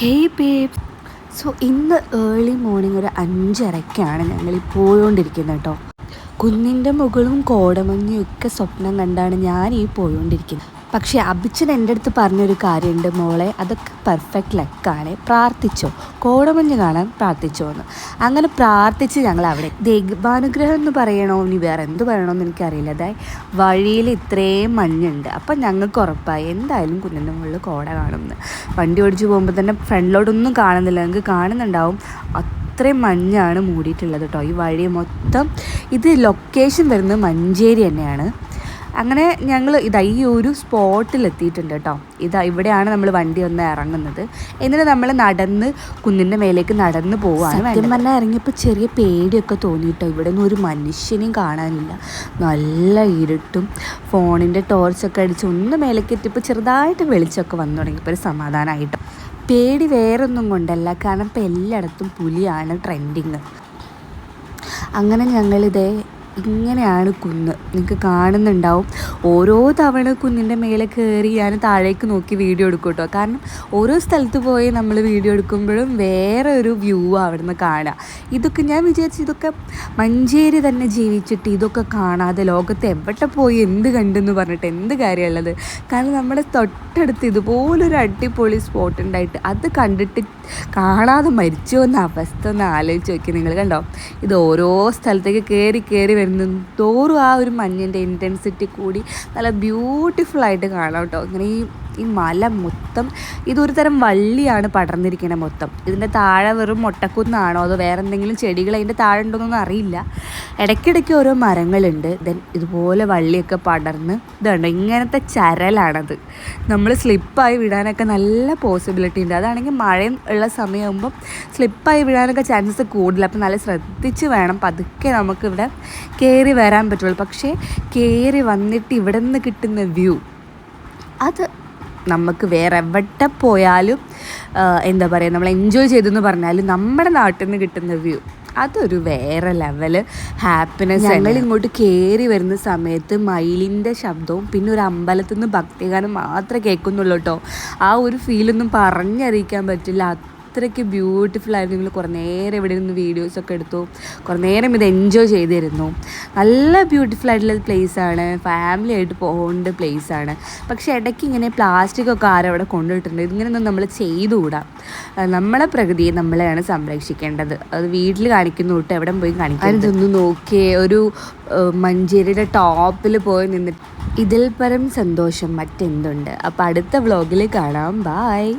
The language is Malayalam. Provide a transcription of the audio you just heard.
ഹേയ് ബേബ് സോ ഇന്ന് ഏർലി മോർണിംഗ് ഒരു അഞ്ചരയ്ക്കാണ് ഞങ്ങൾ ഈ പോയോണ്ടിരിക്കുന്നത് കേട്ടോ. കുന്നിന്റെ മുകളും കോടമഞ്ഞും ഒക്കെ സ്വപ്നം കണ്ടാണ് ഞാൻ ഈ പോയോണ്ടിരിക്കുന്നത്. പക്ഷേ അഭിച്ചൻ എന്റെ അടുത്ത് പറഞ്ഞൊരു കാര്യമുണ്ട് മോളെ അതൊക്കെ പെർഫെക്റ്റ് ലക്കാണ്. പ്രാർത്ഥിച്ചോ? കോടമഞ്ഞ് കാണാൻ പ്രാർത്ഥിച്ചോ എന്ന് അങ്ങനെ പ്രാർത്ഥിച്ച് ഞങ്ങൾ അവിടെ ദൈവാനുഗ്രഹം എന്ന് പറയണോ? ഇനി വേറെ എന്ത് പറയണമെന്ന് എനിക്കറിയില്ല. അതായത് വഴിയിൽ ഇത്രയും മഞ്ഞുണ്ട്. അപ്പം ഞങ്ങൾക്ക് ഉറപ്പായി. എന്തായാലും കുഞ്ഞിന്റെ മുകളിൽ കോട കാണുമെന്ന്. വണ്ടി ഓടിച്ച് പോകുമ്പോൾ തന്നെ ഫ്രണ്ടിലോട്ടൊന്നും കാണുന്നില്ല. ഞങ്ങൾക്ക് കാണുന്നുണ്ടാവും. അത്രയും മഞ്ഞാണ് മൂടിയിട്ടുള്ളത് കേട്ടോ. ഈ വഴി മൊത്തം ഇത് ലൊക്കേഷൻ വരുന്നത് മഞ്ചേരി തന്നെയാണ്. അങ്ങനെ ഞങ്ങൾ ഇതാ ഈ ഒരു സ്പോട്ടിൽ എത്തിയിട്ടുണ്ട് കേട്ടോ. ഇതാ ഇവിടെയാണ് നമ്മൾ വണ്ടി ഒന്ന് ഇറങ്ങുന്നത്. എന്നിട്ട് നമ്മൾ നടന്ന് കുന്നിന്റെ മേലേക്ക് നടന്ന് പോവാണ് സത്യം പറഞ്ഞാൽ ഇറങ്ങിയപ്പോൾ ചെറിയ പേടിയൊക്കെ തോന്നിയിട്ടോ. ഇവിടെ നിന്ന് ഒരു മനുഷ്യനെയും കാണാനില്ല. നല്ല ഇരുട്ടും ഫോണിന്റെ ടോർച്ചൊക്കെ അടിച്ച് ഒന്ന് മേലേക്ക് എത്തിയപ്പോൾ ചെറുതായിട്ട് വെളിച്ചമൊക്കെ വന്നു തുടങ്ങിയപ്പോൾ ഒരു സമാധാനമായിട്ടോ പേടി വേറൊന്നും കൊണ്ടല്ല കാരണം ഇപ്പോൾ എല്ലായിടത്തും പുലിയാണ് ട്രെൻഡിങ്. അങ്ങനെ ഞങ്ങളിതേ ഇങ്ങനെയാണ് കുന്ന്. നിങ്ങൾക്ക് കാണുന്നുണ്ടാവും. ഓരോ തവണ കുന്നിന്റെ മേലെ കയറി ഞാൻ താഴേക്ക് നോക്കി വീഡിയോ എടുക്കും കേട്ടോ കാരണം ഓരോ സ്ഥലത്ത് പോയി നമ്മൾ വീഡിയോ എടുക്കുമ്പോഴും വേറെ ഒരു വ്യൂ അവിടെ നിന്ന് കാണുക ഇതൊക്കെ ഞാൻ വിചാരിച്ചു ഇതൊക്കെ മഞ്ചേരി തന്നെ ജീവിച്ചിട്ട് ഇതൊക്കെ കാണാതെ ലോകത്ത് എവിടെ പോയി എന്ത് കണ്ടെന്ന് പറഞ്ഞിട്ട് എന്ത് കാര്യമുള്ളത്? കാരണം നമ്മുടെ തൊട്ടടുത്ത് ഇതുപോലൊരു അടിപൊളി സ്പോട്ട് ഉണ്ടായിട്ട് അത് കണ്ടിട്ട് കാണാതെ മരിച്ചു എന്ന അവസ്ഥ ഒന്ന് ആലോചിച്ച് നോക്കി നിങ്ങൾ കണ്ടോ? ഇത് ഓരോ സ്ഥലത്തേക്ക് കയറി കയറി വരുന്ന. തോറും ആ ഒരു മഞ്ഞിന്റെ ഇന്റൻസിറ്റി കൂടി നല്ല ബ്യൂട്ടിഫുൾ ആയിട്ട് കാണാം കേട്ടോ. ഇങ്ങനെ ഈ ഈ മല മൊത്തം ഇതൊരു തരം വള്ളിയാണ് പടർന്നിരിക്കുന്നത് മൊത്തം. ഇതിന്റെ താഴെ വെറും മുട്ടക്കുന്നാണോ അതോ വേറെ എന്തെങ്കിലും ചെടികൾ അതിന്റെ താഴെ ഉണ്ടോയെന്നൊന്നും അറിയില്ല. ഇടയ്ക്കിടയ്ക്ക് ഓരോ മരങ്ങളുണ്ട്. ദെൻ ഇതുപോലെ വള്ളിയൊക്കെ പടർന്ന് ഇതാണ് ഇങ്ങനത്തെ ചരലാണത്. നമ്മൾ സ്ലിപ്പായി വിടാനൊക്കെ നല്ല പോസിബിലിറ്റി ഉണ്ട്. അതാണെങ്കിൽ മഴയും ഉള്ള സമയമാകുമ്പം സ്ലിപ്പായി വിടാനൊക്കെ ചാൻസസ് കൂടുതൽ അപ്പം നല്ല ശ്രദ്ധിച്ച് വേണം പതുക്കെ നമുക്കിവിടെ കയറി വരാൻ പറ്റുള്ളൂ. പക്ഷേ കയറി വന്നിട്ട് ഇവിടെ നിന്ന് കിട്ടുന്ന വ്യൂ അത് നമുക്ക് വേറെ എവിടെ പോയാലും എന്താ പറയുക നമ്മൾ എൻജോയ് ചെയ്തെന്ന് പറഞ്ഞാലും നമ്മുടെ നാട്ടിൽ നിന്ന് കിട്ടുന്ന വ്യൂ അതൊരു വേറെ ലെവൽ ഹാപ്പിനെസ് ഞങ്ങൾ ഇങ്ങോട്ട് കയറി വരുന്ന സമയത്ത് മയിലിന്റെ ശബ്ദവും പിന്നെ ഒരു അമ്പലത്തിൽ നിന്ന് ഭക്തിഗാനം മാത്രമേ കേൾക്കുന്നുള്ളൂ കേട്ടോ. ആ ഒരു ഫീലൊന്നും പറഞ്ഞറിയിക്കാൻ പറ്റില്ല. അത്രയ്ക്ക് ബ്യൂട്ടിഫുൾ ആയിരുന്നു. നിങ്ങൾ കുറേ നേരം ഇവിടെ നിന്ന് വീഡിയോസൊക്കെ എടുത്തു. കുറേ നേരം ഇത് എൻജോയ് ചെയ്തിരുന്നു. നല്ല ബ്യൂട്ടിഫുൾ ആയിട്ടുള്ള ആണ്. ഫാമിലി ആയിട്ട് പോകേണ്ട ആണ്. പക്ഷേ ഇടയ്ക്ക് ഇങ്ങനെ പ്ലാസ്റ്റിക് ഒക്കെ ആരവിടെ കൊണ്ടുപോയിട്ടുണ്ട് ഇതിങ്ങനെയൊന്നും നമ്മൾ ചെയ്തുകൂടാ. നമ്മളെ പ്രകൃതിയെ നമ്മളെയാണ് സംരക്ഷിക്കേണ്ടത്. അത് വീട്ടിൽ കാണിക്കുന്നു തൊട്ട് എവിടെ പോയി കാണിക്കാൻ ഇതൊന്ന് നോക്കിയേ. ഒരു മഞ്ചേരിയുടെ ടോപ്പിൽ പോയി നിന്നിട്ട് ഇതിൽ പരം സന്തോഷം മറ്റെന്തുണ്ട്? അപ്പോൾ അടുത്ത വ്ളോഗിൽ കാണാം. ബായ്